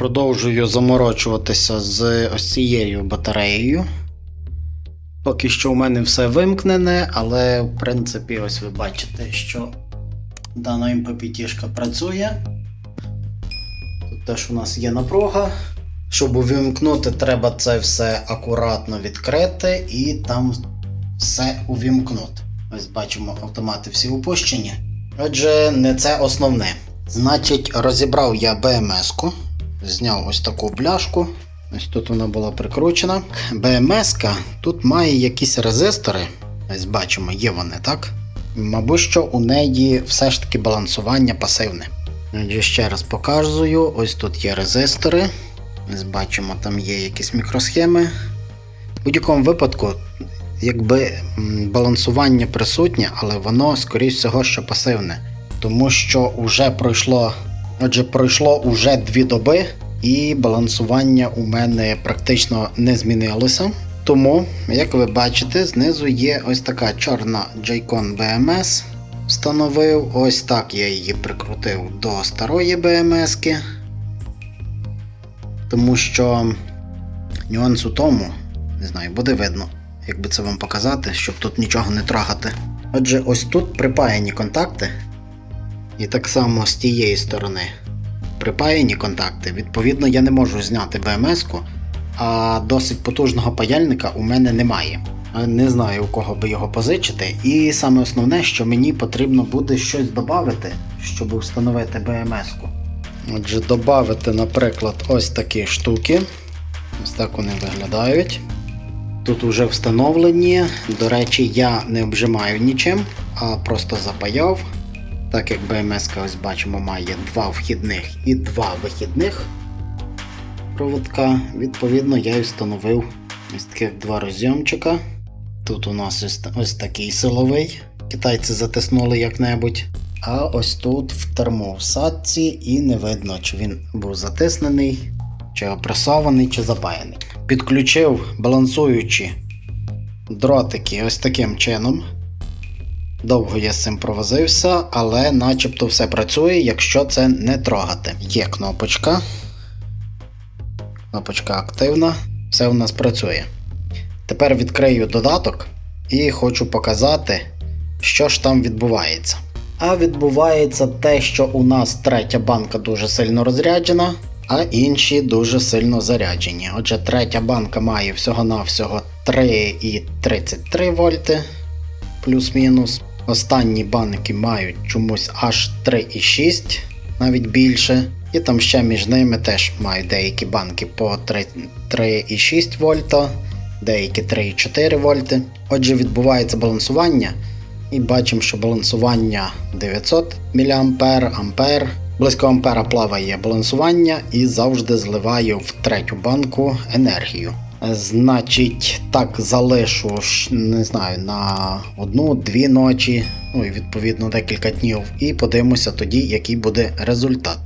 Продовжую заморочуватися з ось цією батареєю. Поки що у мене все вимкнене, але в принципі, ось ви бачите, що дана MPPT працює. Тут теж у нас є напруга. Щоб увімкнути, треба це все акуратно відкрити і там все увімкнути. Ось бачимо, автомати всі упущені. Отже, не це основне. Значить, розібрав я БМС-ку, зняв ось таку бляшку. Ось тут вона була прикручена. БМС-ка тут має якісь резистори. Ось бачимо, є вони, так? Мабуть, що у неї все ж таки балансування пасивне. Отже, ще раз показую: ось тут є резистори. Ось бачимо, там є якісь мікросхеми. В будь-якому випадку, якби балансування присутнє, але воно, скоріш всього, що пасивне. Тому що вже пройшло, отже, пройшло уже дві доби, і балансування у мене практично не змінилося. Тому, як ви бачите, знизу є ось така чорна Joy-Con BMS. Встановив, ось так я її прикрутив до старої BMS. Тому що нюанс у тому, не знаю, буде видно, як би це вам показати, щоб тут нічого не трагати. Отже, ось тут припаяні контакти. І так само з тієї сторони припаяні контакти. Відповідно, я не можу зняти BMS-ку, а досить потужного паяльника у мене немає. Не знаю, у кого би його позичити. І саме основне, що мені потрібно буде щось додати, щоб встановити BMS-ку. Отже, додати, наприклад, ось такі штуки. Ось так вони виглядають. Тут вже встановлені. До речі, я не обжимаю нічим, а просто запаяв. Так як BMS, ось бачимо, має два вхідних і два вихідних проводка. Відповідно, я і встановив ось таких два розйомчика. Тут у нас ось, ось такий силовий. Китайці затиснули як-небудь. А ось тут в термовсадці і не видно, чи він був затиснений, чи опресований, чи запаяний. Підключив балансуючі дротики ось таким чином. Довго я з цим провозився, але начебто все працює, якщо це не трогати. Є кнопочка. Кнопочка активна. Все у нас працює. Тепер відкрию додаток і хочу показати, що ж там відбувається. А відбувається те, що у нас третя банка дуже сильно розряджена, а інші дуже сильно заряджені. Отже, третя банка має всього-навсього 3,33 вольти плюс-мінус. Останні банки мають чомусь аж 3,6, навіть більше. І там ще між ними теж мають деякі банки по 3,6 вольта, деякі 3,4 вольти. Отже, відбувається балансування. І бачимо, що балансування 900 мА, ампер. Близько ампера плаває балансування і завжди зливаю в третю банку енергію. Значить, так залишу не знаю, на одну-дві ночі, ну і відповідно декілька днів, і подивимося тоді, який буде результат.